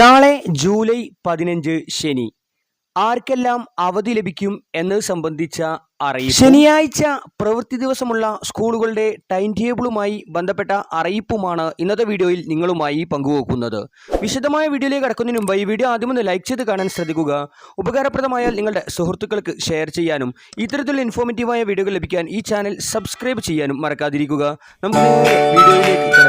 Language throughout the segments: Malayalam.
നാളെ ജൂലൈ പതിനഞ്ച് ശനി. ആർക്കെല്ലാം അവധി ലഭിക്കും എന്നത് സംബന്ധിച്ച അറിയിപ്പ്. ശനിയാഴ്ച പ്രവൃത്തി ദിവസമുള്ള സ്കൂളുകളുടെ ടൈം ടേബിളുമായി ബന്ധപ്പെട്ട അറിയിപ്പുമാണ് ഇന്നത്തെ വീഡിയോയിൽ നിങ്ങളുമായി പങ്കുവെക്കുന്നത്. വിശദമായ വീഡിയോയിലേക്ക് കടക്കുന്നതിന് മുമ്പ് ഈ വീഡിയോ ആദ്യം ഒന്ന് ലൈക്ക് ചെയ്ത് കാണാൻ ശ്രദ്ധിക്കുക. ഉപകാരപ്രദമായാൽ നിങ്ങളുടെ സുഹൃത്തുക്കൾക്ക് ഷെയർ ചെയ്യാനും ഇത്തരത്തിലുള്ള ഇൻഫോർമേറ്റീവായ വീഡിയോകൾ ലഭിക്കാൻ ഈ ചാനൽ സബ്സ്ക്രൈബ് ചെയ്യാനും മറക്കാതിരിക്കുക. നമുക്ക് വീഡിയോയിലേക്ക്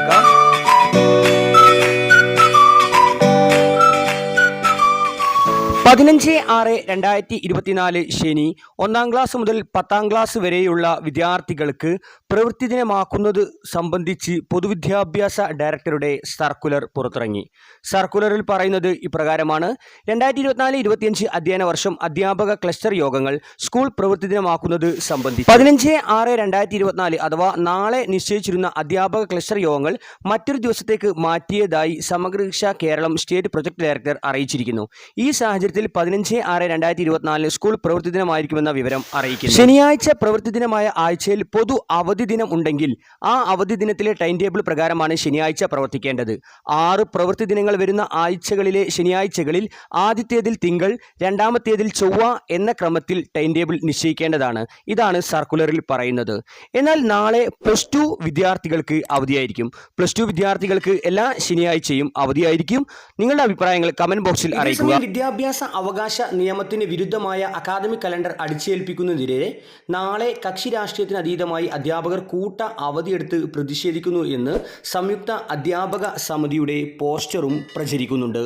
പതിനഞ്ച് ആറ് രണ്ടായിരത്തി ഇരുപത്തിനാല് ശനി ഒന്നാം ക്ലാസ് മുതൽ പത്താം ക്ലാസ് വരെയുള്ള വിദ്യാർത്ഥികൾക്ക് പ്രവൃത്തി ദിനമാക്കുന്നത് സംബന്ധിച്ച് പൊതുവിദ്യാഭ്യാസ ഡയറക്ടറുടെ സർക്കുലർ പുറത്തിറങ്ങി. സർക്കുലറിൽ പറയുന്നത് ഇപ്രകാരമാണ്. രണ്ടായിരത്തി ഇരുപത്തിനാല് ഇരുപത്തിയഞ്ച് അധ്യയന വർഷം അധ്യാപക ക്ലസ്റ്റർ യോഗങ്ങൾ സ്കൂൾ പ്രവൃത്തി ദിനമാക്കുന്നത് സംബന്ധിച്ച് പതിനഞ്ച് ആറ് രണ്ടായിരത്തി ഇരുപത്തിനാല് അഥവാ നാളെ നിശ്ചയിച്ചിരുന്ന അധ്യാപക ക്ലസ്റ്റർ യോഗങ്ങൾ മറ്റൊരു ദിവസത്തേക്ക് മാറ്റിയതായി Samagra Shiksha Keralam state project director അറിയിച്ചിരിക്കുന്നു. ഈ സാഹചര്യത്തിൽ പതിനഞ്ച് ആറ് രണ്ടായിരത്തി ഇരുപത്തിനാലിന് സ്കൂൾ പ്രവൃത്തി ദിനമായിരിക്കുമെന്ന വിവരം അറിയിക്കുന്നു. ശനിയാഴ്ച പ്രവൃത്തി ദിനമായ ആഴ്ചയിൽ പൊതു അവധി ദിനം ഉണ്ടെങ്കിൽ ആ അവധി ദിനത്തിലെ ടൈം ടേബിൾ പ്രകാരമാണ് ശനിയാഴ്ച പ്രവർത്തിക്കേണ്ടത്. ആറ് പ്രവൃത്തി ദിനങ്ങൾ വരുന്ന ആഴ്ചകളിലെ ശനിയാഴ്ചകളിൽ ആദ്യത്തേതിൽ തിങ്കൾ രണ്ടാമത്തേതിൽ ചൊവ്വ എന്ന ക്രമത്തിൽ ടൈം ടേബിൾ നിശ്ചയിക്കേണ്ടതാണ്. ഇതാണ് സർക്കുലറിൽ പറയുന്നത്. എന്നാൽ നാളെ പ്ലസ് ടു വിദ്യാർത്ഥികൾക്ക് അവധിയായിരിക്കും. പ്ലസ് ടു വിദ്യാർത്ഥികൾക്ക് എല്ലാ ശനിയാഴ്ചയും അവധിയായിരിക്കും. നിങ്ങളുടെ അഭിപ്രായങ്ങൾ കമന്റ് ബോക്സിൽ അറിയിക്കുക. വിദ്യാഭ്യാസ അവകാശ നിയമത്തിന് വിരുദ്ധമായ അക്കാദമിക് കലണ്ടർ അടിച്ചേൽപ്പിക്കുന്നതിനെതിരെ നാളെ കക്ഷി രാഷ്ട്രീയത്തിന് അതീതമായി അധ്യാപകർ കൂട്ട അവധിയെടുത്ത് പ്രതിഷേധിക്കുന്നു എന്ന് സംയുക്ത അധ്യാപക സമിതിയുടെ പോസ്റ്ററും പ്രചരിക്കുന്നുണ്ട്.